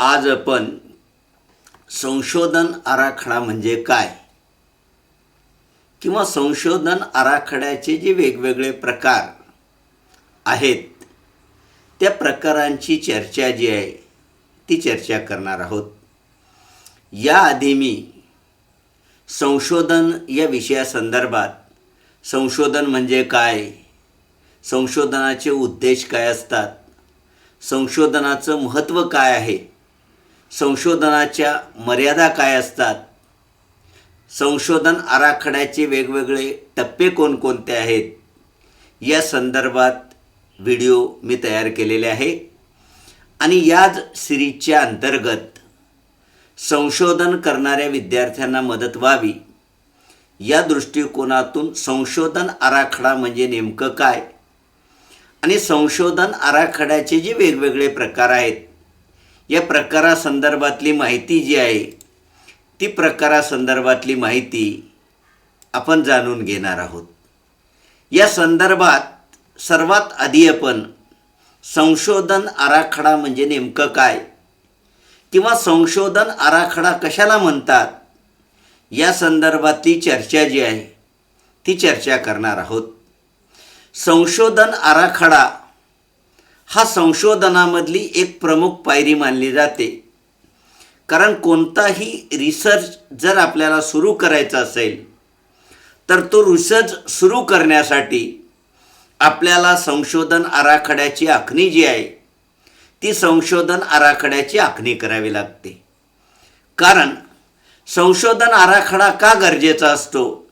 आज आपण संशोधन आराखडा म्हणजे काय? किंवा संशोधन आराखड्याचे जे वेगवेगळे प्रकार आहेत त्या प्रकारांची चर्चा जी आहे ती चर्चा करणार आहोत. याआधी मी संशोधन या विषयासंदर्भात संशोधन म्हणजे काय? संशोधनाचे उद्देश काय असतात? संशोधनाचं महत्त्व काय आहे? संशोधनाच्या मर्यादा काय असतात? संशोधन आराखड्याचे वेगवेगळे टप्पे कोणकोणते आहेत? या संदर्भात व्हिडिओ मी तयार केलेले आहे. आणि याच सिरीजच्या अंतर्गत संशोधन करणाऱ्या विद्यार्थ्यांना मदत व्हावी. या दृष्टिकोनातून संशोधन आराखडा म्हणजे नेमकं काय? आणि संशोधन आराखड्याचे जे वेगवेगळे प्रकार आहेत या प्रकारासंदर्भातली माहिती जी आहे ती प्रकारासंदर्भातली माहिती आपण जाणून घेणार आहोत. या संदर्भात सर्वात आधी आपण संशोधन आराखडा म्हणजे नेमकं काय किंवा संशोधन आराखडा कशाला म्हणतात या संदर्भातली चर्चा जी आहे ती चर्चा करणार आहोत. संशोधन आराखडा हा संशोधनामधली एक प्रमुख पायरी मानली जाते. कारण कोणताही रिसर्च जर आपल्याला सुरू करायचा असेल तर तो रिसर्च सुरू करण्यासाठी आपल्याला संशोधन आराखड्याची आखणी जी आहे ती संशोधन आराखड्याची आखणी करावी लागते. कारण संशोधन आराखडा का गरजेचा असतो?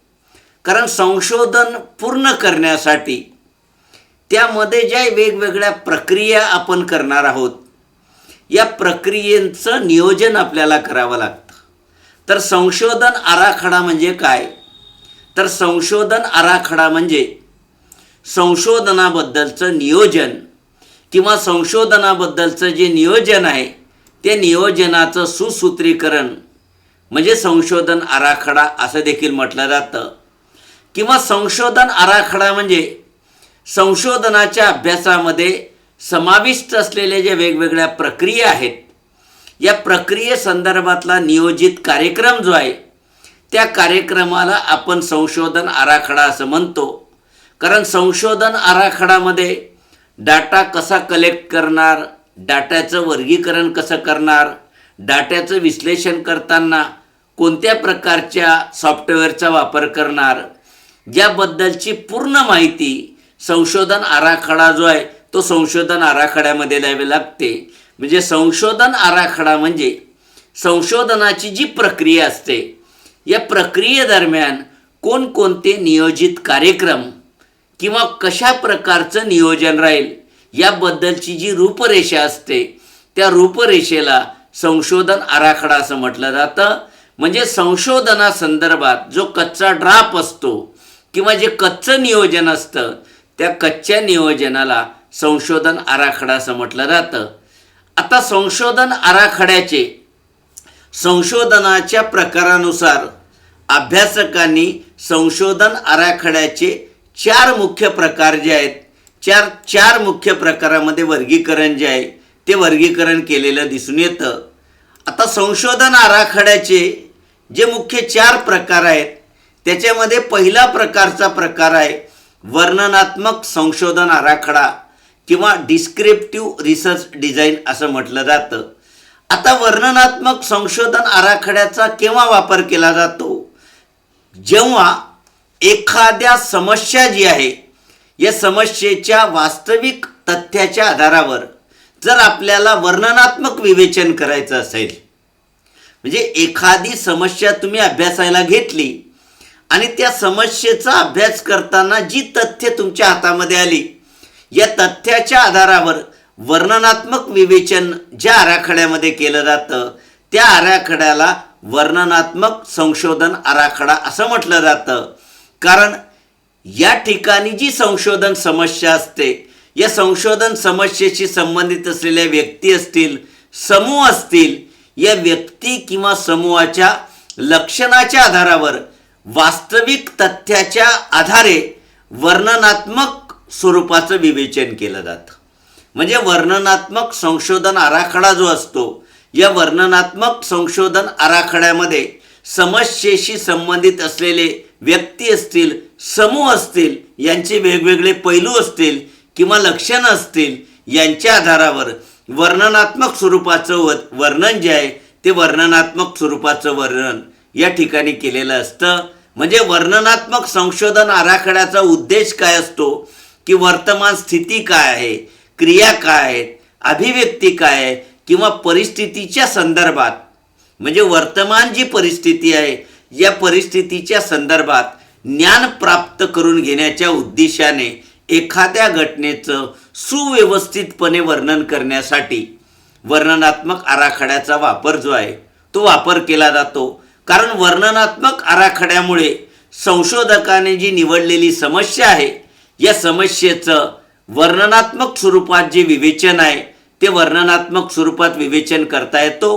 कारण संशोधन पूर्ण करण्यासाठी त्यामध्ये ज्या वेगवेगळ्या प्रक्रिया आपण करणार आहोत या प्रक्रियेचं नियोजन आपल्याला करावं लागतं. तर संशोधन आराखडा म्हणजे काय? तर संशोधन आराखडा म्हणजे संशोधनाबद्दलचं नियोजन किंवा संशोधनाबद्दलचं जे नियोजन आहे ते नियोजनाचं सुसूत्रीकरण म्हणजे संशोधन आराखडा असं देखील म्हटलं जातं. किंवा संशोधन आराखडा म्हणजे संशोधनाच्या अभ्यासामध्ये समाविष्ट असलेल्या ज्या वेगवेगळ्या प्रक्रिया आहेत या प्रक्रियेसंदर्भातला नियोजित कार्यक्रम जो आहे त्या कार्यक्रमाला आपण संशोधन आराखडा असं म्हणतो. कारण संशोधन आराखडामध्ये डाटा कसा कलेक्ट करणार डाट्याचं वर्गीकरण कसं करणार डाट्याचं विश्लेषण करताना कोणत्या प्रकारच्या सॉफ्टवेअरचा वापर करणार याबद्दलची पूर्ण माहिती संशोधन आराखडा जो आहे तो संशोधन आराखड्यामध्ये द्यावे लागते. म्हणजे संशोधन आराखडा म्हणजे संशोधनाची जी प्रक्रिया असते या प्रक्रियेदरम्यान कोणकोणते नियोजित कार्यक्रम किंवा कशा प्रकारचं नियोजन राहील याबद्दलची जी रूपरेषा असते त्या रूपरेषेला संशोधन आराखडा असं म्हटलं जातं. म्हणजे संशोधनासंदर्भात जो कच्चा ड्राप असतो किंवा जे कच्चं नियोजन असतं त्या कच्च्या नियोजनाला संशोधन आराखडा असं म्हटलं जातं. आता संशोधन आराखड्याचे संशोधनाच्या प्रकारानुसार अभ्यासकांनी संशोधन आराखड्याचे चार मुख्य प्रकार जे आहेत चार चार मुख्य प्रकारामध्ये वर्गीकरण जे आहे ते वर्गीकरण केलेलं दिसून येतं. आता संशोधन आराखड्याचे जे मुख्य चार प्रकार आहेत त्याच्यामध्ये पहिला प्रकारचा प्रकार आहे वर्णनात्मक संशोधन आराखडा किंवा डिस्क्रिप्टिव्ह रिसर्च डिझाईन असं म्हटलं जातं. आता वर्णनात्मक संशोधन आराखड्याचा केव्हा वापर केला जातो? जेव्हा एखाद्या समस्या जी आहे या समस्येच्या वास्तविक तथ्याच्या आधारावर जर आपल्याला वर्णनात्मक विवेचन करायचं असेल म्हणजे एखादी समस्या तुम्ही अभ्यासायला घेतली आणि त्या समस्येचा अभ्यास करताना जी तथ्य तुमच्या हातामध्ये आली या तथ्याच्या आधारावर वर्णनात्मक विवेचन ज्या आराखड्यामध्ये केलं जातं त्या आराखड्याला वर्णनात्मक संशोधन आराखडा असं म्हटलं जातं. कारण या ठिकाणी जी संशोधन समस्या असते या संशोधन समस्येशी संबंधित असलेल्या व्यक्ती असतील समूह असतील या व्यक्ती किंवा समूहाच्या लक्षणाच्या आधारावर वास्तविक तथ्याच्या आधारे वर्णनात्मक स्वरूपाचं विवेचन केलं जातं. म्हणजे वर्णनात्मक संशोधन आराखडा जो असतो या वर्णनात्मक संशोधन आराखड्यामध्ये समस्येशी संबंधित असलेले व्यक्ती असतील समूह असतील यांचे वेगवेगळे पैलू असतील किंवा लक्षणं असतील यांच्या आधारावर वर्णनात्मक स्वरूपाचं व वर्णन जे आहे ते वर्णनात्मक स्वरूपाचं वर्णन या ठिकाणी केलेलं असतं. म्हणजे वर्णनात्मक संशोधन आराखड्याचा उद्देश काय असतो? की वर्तमान स्थिती काय आहे? क्रिया काय आहेत? अभिव्यक्ती काय आहे? किंवा परिस्थितीच्या संदर्भात? म्हणजे वर्तमान जी परिस्थिती आहे या परिस्थितीच्या संदर्भात ज्ञान प्राप्त करून घेण्याच्या उद्देशाने एखाद्या घटनेचं सुव्यवस्थितपणे वर्णन करण्यासाठी वर्णनात्मक आराखड्याचा वापर जो आहे तो वापर केला जातो. कारण वर्णनात्मक आराखड्यामुळे संशोधकाने जी निवडलेली समस्या आहे या समस्येचं वर्णनात्मक स्वरूपात जे विवेचन आहे ते वर्णनात्मक स्वरूपात विवेचन करता येतो.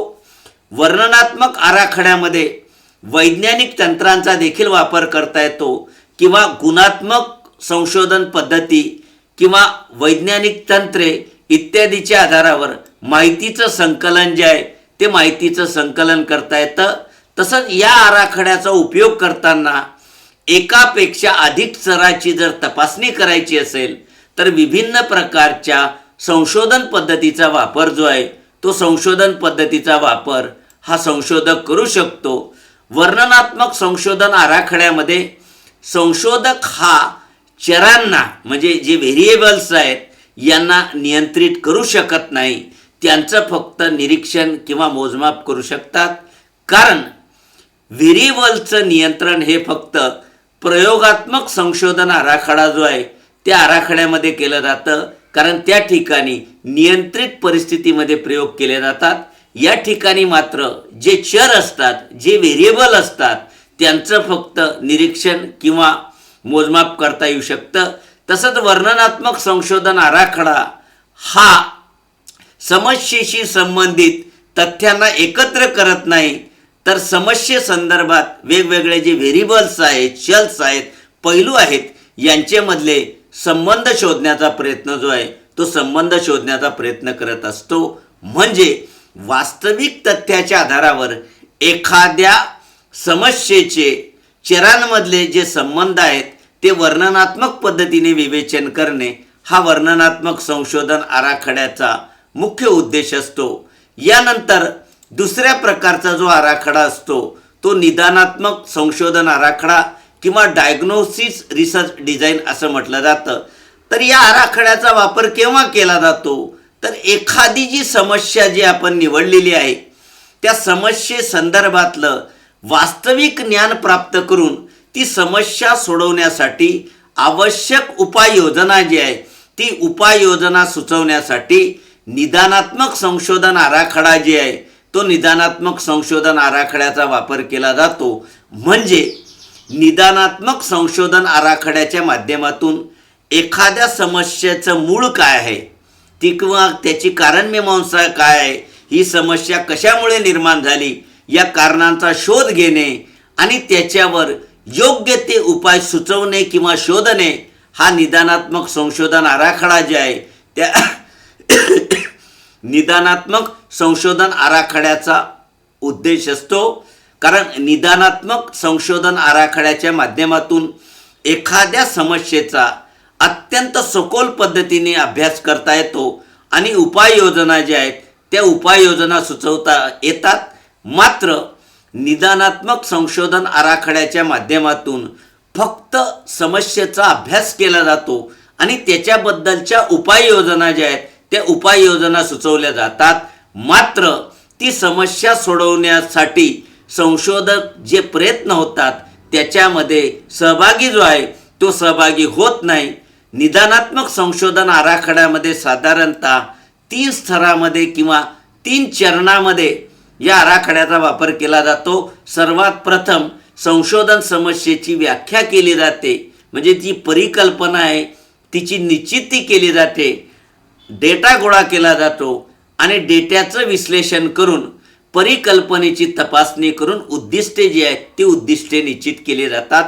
वर्णनात्मक आराखड्यामध्ये वैज्ञानिक तंत्रांचा देखील वापर करता येतो किंवा गुणात्मक संशोधन पद्धती किंवा वैज्ञानिक तंत्रे इत्यादीच्या आधारावर माहितीचं संकलन जे आहे ते माहितीचं संकलन करता येतं. तसंच या आराखड्याचा उपयोग करताना एकापेक्षा अधिक स्तराची जर तपासणी करायची असेल तर विभिन्न प्रकारच्या संशोधन पद्धतीचा वापर जो आहे तो संशोधन पद्धतीचा वापर हा संशोधक करू शकतो. वर्णनात्मक संशोधन आराखड्यामध्ये संशोधक हा चरांना म्हणजे जे व्हेरिएबल्स आहेत यांना नियंत्रित करू शकत नाही. त्यांचं फक्त निरीक्षण किंवा मोजमाप करू शकतात. कारण व्हेरिएबलचं नियंत्रण हे फक्त प्रयोगात्मक संशोधन आराखडा जो आहे त्या आराखड्यामध्ये केलं जातं. कारण त्या ठिकाणी नियंत्रित परिस्थितीमध्ये प्रयोग केले जातात. या ठिकाणी मात्र जे चर असतात जे व्हेरिएबल असतात त्यांचं फक्त निरीक्षण किंवा मोजमाप करता येऊ शकतं. तसंच वर्णनात्मक संशोधन आराखडा हा समस्येशी संबंधित तथ्यांना एकत्र करत नाही तर समस्येसंदर्भात वेगवेगळे जे व्हेरिएबल्स आहेत चल्स आहेत पैलू आहेत यांच्यामधले संबंध शोधण्याचा प्रयत्न जो आहे तो संबंध शोधण्याचा प्रयत्न करत असतो. म्हणजे वास्तविक तथ्याच्या आधारावर एखाद्या समस्येचे चरांमधले जे संबंध आहेत ते वर्णनात्मक पद्धतीने विवेचन करणे हा वर्णनात्मक संशोधन आराखड्याचा मुख्य उद्देश असतो. यानंतर दुसऱ्या प्रकारचा जो आराखडा असतो तो निदानात्मक संशोधन आराखडा किंवा डायग्नोसिस रिसर्च डिझाईन असं म्हटलं जातं. तर या आराखड्याचा वापर केव्हा केला जातो? तर एखादी जी समस्या जी आपण निवडलेली आहे त्या समस्येसंदर्भातलं वास्तविक ज्ञान प्राप्त करून ती समस्या सोडवण्यासाठी आवश्यक उपाययोजना जी आहे ती उपाययोजना सुचवण्यासाठी निदानात्मक संशोधन आराखडा जे आहे तो निदानात्मक संशोधन आराखड्याचा वापर केला जातो. म्हणजे निदानात्मक संशोधन आराखड्याच्या माध्यमातून एखाद्या समस्येचं मूळ काय आहे? ती किंवा त्याची कारणमीमांसा काय आहे? ही समस्या कशामुळे निर्माण झाली? या कारणांचा शोध घेणे आणि त्याच्यावर योग्य ते उपाय सुचवणे किंवा शोधणे हा निदानात्मक संशोधन आराखडा जे आहे त्या निदानात्मक संशोधन आराखड्याचा उद्देश असतो. कारण निदानात्मक संशोधन आराखड्याच्या माध्यमातून एखाद्या समस्येचा अत्यंत सखोल पद्धतीने अभ्यास करता येतो आणि उपाययोजना ज्या आहेत त्या उपाययोजना सुचवता येतात. मात्र निदानात्मक संशोधन आराखड्याच्या माध्यमातून फक्त समस्येचा अभ्यास केला जातो आणि त्याच्याबद्दलच्या उपाययोजना ज्या आहेत त्या उपाययोजना सुचवल्या जातात. मात्र ती समस्या सोडवण्यासाठी संशोधक जे प्रयत्न होतात त्याच्यामध्ये सहभागी जो आहे तो सहभागी होत नाही. निदानात्मक संशोधन आराखड्यामध्ये साधारणतः तीन स्तरामध्ये किंवा तीन चरणामध्ये या आराखड्याचा वापर केला जातो. सर्वात प्रथम संशोधन समस्येची व्याख्या केली जाते. म्हणजे जी परिकल्पना आहे तिची निश्चिती केली जाते. डेटा गोळा केला जातो आणि डेट्याचं विश्लेषण करून परिकल्पनेची तपासणी करून उद्दिष्टे जी आहेत ती उद्दिष्टे निश्चित केली जातात.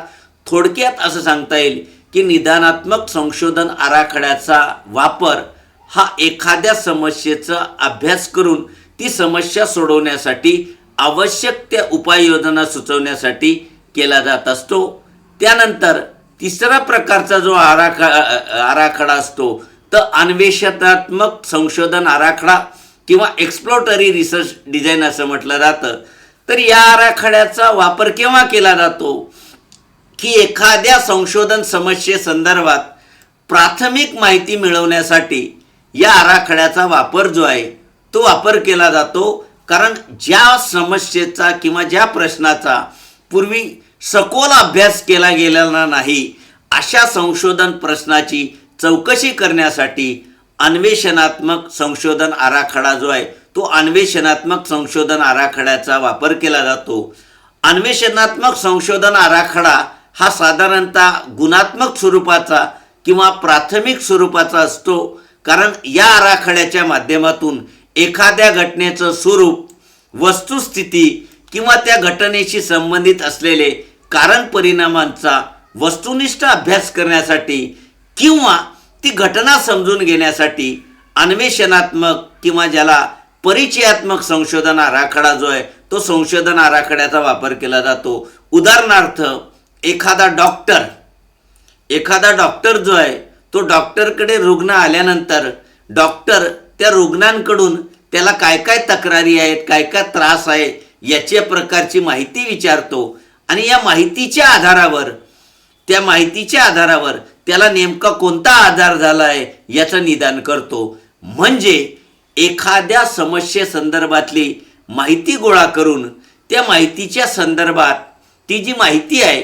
थोडक्यात असं सांगता येईल की निदानात्मक संशोधन आराखड्याचा वापर हा एखाद्या समस्येचा अभ्यास करून ती समस्या सोडवण्यासाठी आवश्यक त्या उपाययोजना सुचवण्यासाठी केला जात असतो. त्यानंतर तिसरा प्रकारचा जो आराखा आराखडा असतो तर अन्वेषणात्मक संशोधन आराखडा किंवा एक्सप्लोटरी रिसर्च डिझाईन असं म्हटलं जातं. तर या आराखड्याचा वापर केव्हा केला जातो? की एखाद्या संशोधन समस्येसंदर्भात प्राथमिक माहिती मिळवण्यासाठी या आराखड्याचा वापर जो आहे तो वापर केला जातो. कारण ज्या समस्येचा किंवा ज्या प्रश्नाचा पूर्वी सखोल अभ्यास केला गेलेला नाही अशा संशोधन प्रश्नाची चौकशी करण्यासाठी अन्वेषणात्मक संशोधन आराखडा जो आहे तो अन्वेषणात्मक संशोधन आराखड्याचा वापर केला जातो. अन्वेषणात्मक संशोधन आराखडा हा साधारणतः गुणात्मक स्वरूपाचा किंवा प्राथमिक स्वरूपाचा असतो कारण या आराखड्याच्या माध्यमातून एखाद्या घटनेचं स्वरूप वस्तुस्थिती किंवा त्या घटनेशी संबंधित असलेले कारण परिणामांचा वस्तुनिष्ठ अभ्यास करण्यासाठी किंवा ती घटना समजून घेण्यासाठी अन्वेषणात्मक किंवा ज्याला परिचयात्मक संशोधन आराखडा जो आहे तो संशोधन आराखड्याचा वापर केला जातो. उदाहरणार्थ एखादा डॉक्टर एखादा डॉक्टर जो आहे तो डॉक्टरकडे रुग्ण आल्यानंतर डॉक्टर त्या रुग्णांकडून त्याला काय काय तक्रारी आहेत काय काय त्रास आहे याच्या प्रकारची माहिती विचारतो. आणि या माहितीच्या आधारावर त्या माहितीच्या आधारावर त्याला नेमका कोणता आजार झाला आहे याचं निदान करतो. म्हणजे एखाद्या समस्येसंदर्भातली माहिती गोळा करून त्या माहितीच्या संदर्भात ती जी माहिती आहे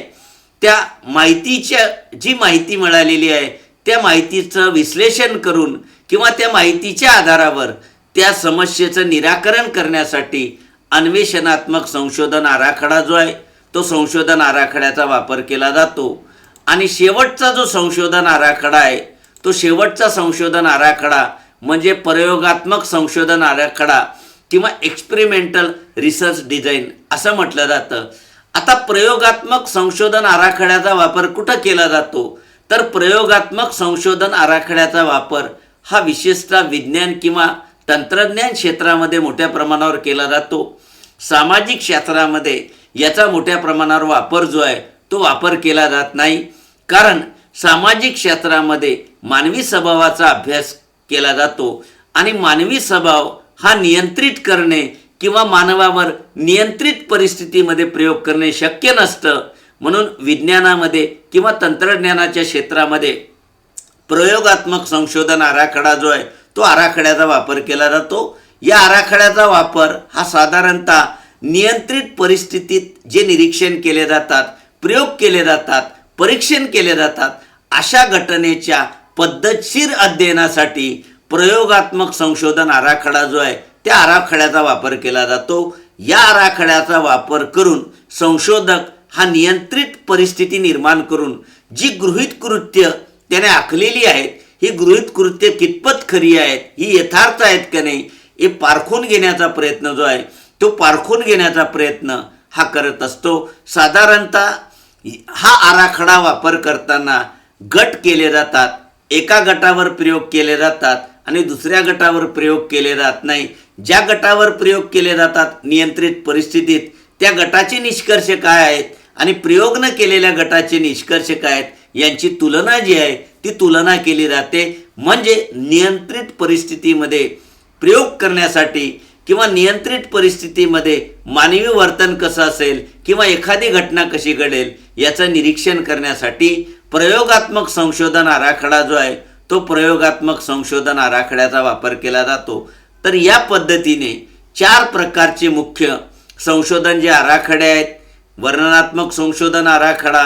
त्या माहितीच्या जी माहिती मिळालेली आहे त्या माहितीचं विश्लेषण करून किंवा त्या माहितीच्या आधारावर त्या समस्येचं निराकरण करण्यासाठी अन्वेषणात्मक संशोधन आराखडा जो आहे तो संशोधन आराखड्याचा वापर केला जातो. आणि शेवटचा जो संशोधन आराखडा आहे तो शेवटचा संशोधन आराखडा म्हणजे प्रयोगात्मक संशोधन आराखडा किंवा एक्सपेरिमेंटल रिसर्च डिझाईन असं म्हटलं जातं. आता प्रयोगात्मक संशोधन आराखड्याचा वापर कुठं केला जातो? तर प्रयोगात्मक संशोधन आराखड्याचा वापर हा विशेषतः विज्ञान किंवा तंत्रज्ञान क्षेत्रामध्ये मोठ्या प्रमाणावर केला जातो. सामाजिक क्षेत्रामध्ये याचा मोठ्या प्रमाणावर वापर जो आहे तो वापर केला जात नाही. कारण सामाजिक क्षेत्रामध्ये मानवी स्वभावाचा अभ्यास केला जातो आणि मानवी स्वभाव हा नियंत्रित करणे किंवा मानवावर नियंत्रित परिस्थितीमध्ये प्रयोग करणे शक्य नसतं म्हणून विज्ञानामध्ये किंवा तंत्रज्ञानाच्या क्षेत्रामध्ये प्रयोगात्मक संशोधन आराखडा जो आहे तो आराखड्याचा वापर केला जातो. या आराखड्याचा वापर हा साधारणतः नियंत्रित परिस्थितीत जे निरीक्षण केले जातात प्रयोग केले जातात परीक्षण केले जातात. अशा घटनेच्या पद्धतशीर अध्ययनासाठी प्रयोगात्मक संशोधन आराखडा जो आहे त्या आराखड्याचा वापर केला जातो. या आराखड्याचा वापर करून संशोधक हा नियंत्रित परिस्थिती निर्माण करून जी गृहित कृत्य त्याने आखलेली आहेत ही गृहीत कृत्य कितपत खरी आहेत ही यथार्थ आहेत का नाही हे पारखून घेण्याचा प्रयत्न जो आहे तो पारखून घेण्याचा प्रयत्न हा करत असतो. साधारणतः हा आराखडा वापर करताना गट केले जातात एका गटावर प्रयोग केले जातात आणि दुसऱ्या गटावर प्रयोग केले जात नाही. ज्या गटावर प्रयोग केले जातात नियंत्रित परिस्थितीत त्या गटाचे निष्कर्ष काय आहेत आणि प्रयोग न केलेल्या गटाचे निष्कर्ष काय आहेत यांची तुलना जी आहे ती तुलना केली जाते. म्हणजे नियंत्रित परिस्थितीमध्ये प्रयोग करण्यासाठी किंवा नियंत्रित परिस्थितीमध्ये मानवी वर्तन कसं असेल किंवा एखादी घटना कशी घडेल याचं निरीक्षण करण्यासाठी प्रयोगात्मक संशोधन आराखडा जो आहे तो प्रयोगात्मक संशोधन आराखड्याचा वापर केला जातो. तर या पद्धतीने चार प्रकारचे मुख्य संशोधन जे आराखडे आहेत वर्णनात्मक संशोधन आराखडा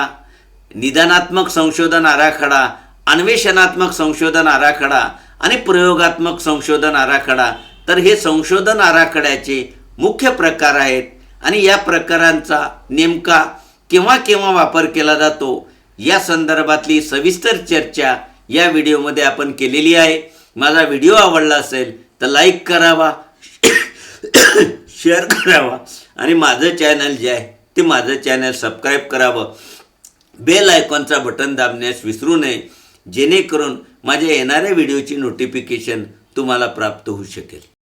निदानात्मक संशोधन आराखडा अन्वेषणात्मक संशोधन आराखडा आणि प्रयोगात्मक संशोधन आराखडा तर हे संशोधन आराखड्याचे मुख्य प्रकार आहेत आणि या प्रकारांचा नेमका केव्हा केव्हा वापर केला जातो या संदर्भातली सविस्तर चर्चा या व्हिडिओमध्ये आपण केलेली आहे. माझा व्हिडिओ आवडला असेल तर लाईक करावा शेअर करावा आणि माझं चॅनल जे आहे ते माझं चॅनल सबस्क्राईब करावं. बेल आयकॉनचा बटन दाबण्यास विसरू नये जेणेकरून माझ्या येणाऱ्या व्हिडिओची नोटिफिकेशन तुम्हाला प्राप्त होऊ शकेल.